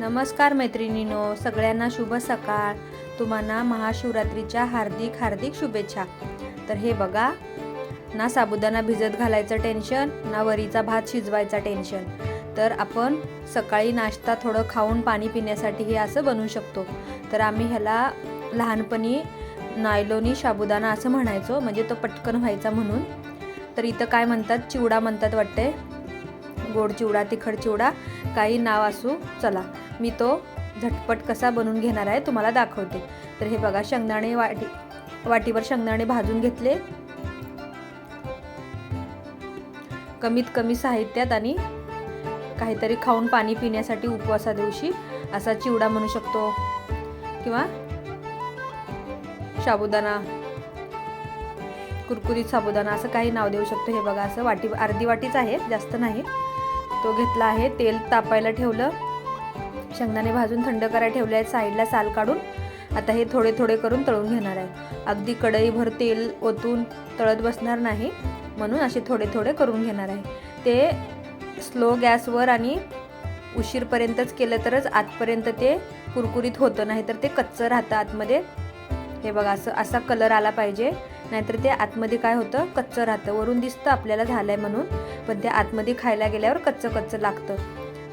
नमस्कार मैत्रिणीनो सगळ्यांना शुभ सकाळ. तुम्हाला महाशिवरात्रीच्या हार्दिक हार्दिक शुभेच्छा. तर हे बघा ना साबुदाणा भिजत घालायचं टेन्शन ना वरीचा भात शिजवायचा टेन्शन. तर आपण सकाळी नाश्ता थोडं खाऊन पाणी पिण्यासाठी हे असं बनवू शकतो. तर आम्ही ह्याला लहानपणी नायलोनी साबुदाणा असं म्हणायचो म्हणजे तो पटकन व्हायचा म्हणून. तर इथं काय म्हणतात? चिवडा म्हणतात वाटते गोड चिवडा तिखट चिवडा काही नाव असू चला. मी तो झटपट कसा बनवून घेणार आहे तुम्हाला दाखवते. तर हे बघा शेंगदाणे वाटी वाटीवर शेंगदाणे भाजून घेतले. कमीत कमी साहित्यात आणि काहीतरी खाऊन पाणी पिण्यासाठी उपवासा दिवशी असा चिवडा म्हणू शकतो. किंवा साबुदाणा कुरकुरीत साबुदाणा असं काही नाव देऊ शकतो. हे बघा असं वाटी अर्धी वाटीच आहे जास्त नाही. तो घेतला आहे तेल तापायला ठेवलं. शेंगदाणे भाजून थंड करायला ठेवले आहेत साईडला साल काढून. आता हे थोडे थोडे करून तळून घेणार आहे. अगदी कढईभर तेल ओतून तळत बसणार नाही म्हणून असे थोडे थोडे करून घेणार आहे. ते स्लो गॅसवर आणि उशीरपर्यंतच केलं तरच आतपर्यंत ते कुरकुरीत होतं नाहीतर ते कच्चं राहतं आतमध्ये. हे बघा असं असा कलर आला पाहिजे नाहीतर ते आतमध्ये काय होतं कच्चं राहतं. वरून दिसतं आपल्याला झालं आहे म्हणून पण ते आतमध्ये खायला गेल्यावर कच्चं कच्चं लागतं.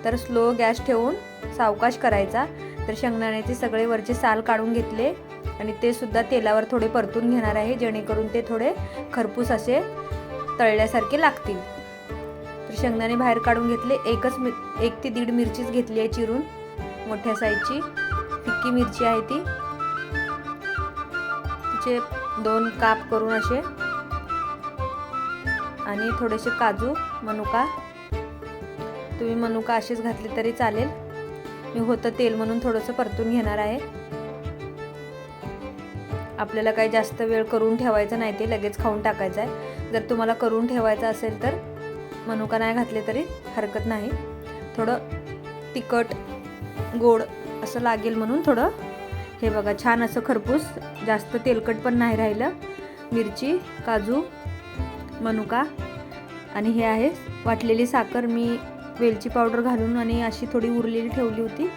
तर स्लो गॅस ठेवून सावकाश करायचा. तर शेंगदाण्याचे सगळे वरचे साल काढून घेतले. आणि ते सुद्धा तेलावर थोडे परतून घेणार आहे जेणेकरून ते थोडे खरपूस असे तळल्यासारखे लागतील. तर शेंगदाणे बाहेर काढून घेतले. एकच मि एक ते दीड मिरचीच घेतली आहे चिरून. मोठ्या साईजची. फिक्की मिरची आहे ती. तिचे दोन काप करून असे. आणि थोडेसे काजू मनुका तुम्ही मनुका असेच घातले तरी चालेल. मी होतं तेल म्हणून थोडंसं परतून घेणार आहे. आपल्याला काही जास्त वेळ करून ठेवायचं नाही ते लगेच खाऊन टाकायचं आहे. जर तुम्हाला करून ठेवायचं असेल तर मनुका नाही घातले तरी हरकत नाही. थोडं तिखट गोड असं लागेल म्हणून थोडं. हे बघा छान असं खरपूस. जास्त तेलकट पण नाही राहिलं. मिरची काजू मनुका आणि हे आहे. वाटलेली साखर मी वेलची पावडर घालून आणि अशी थोडी उरलेली ठेवली होती.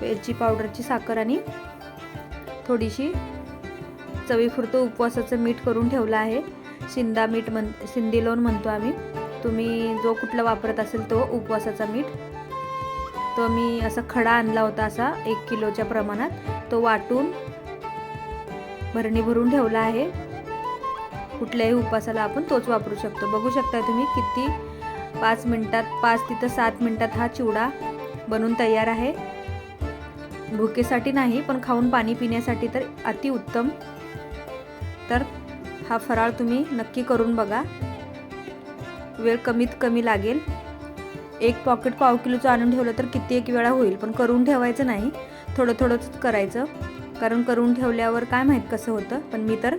वेलची पावडरची साखर आणि थोडीशी चवीपुरतं उपवासाचं मीठ करून ठेवलं आहे. शिंदा मीठ म्हण शिंदी लोण म्हणतो आम्ही. तुम्ही जो कुठला वापरत असेल तो उपवासाचा मीठ. तो मी असा खडा आणला होता असा एक किलोच्या प्रमाणात. तो वाटून भरणी भरून ठेवला आहे. कुठल्याही उपवासाला आपण तोच वापरू शकतो. बघू शकता तुम्ही किती पाच मिनटात पाच तिथं सात मिनटात हा चिवडा बनून तयार आहे. भुकेसाठी नाही पण खाऊन पाणी पिण्यासाठी तर अतिउत्तम तर हा फराळ तुम्ही नक्की करून बघा. वेळ कमीत कमी लागेल. एक पॉकेट पाव किलोचं आणून ठेवलं तर किती एक वेळा होईल पण करून ठेवायचं नाही. थोडं थोडंच करायचं. कारण करून ठेवल्यावर काय माहीत कसं होतं पण मी तर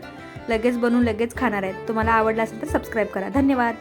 लगेच बनवून लगेच खाणार आहे. तुम्हाला आवडलं असेल तर सबस्क्राईब करा. धन्यवाद.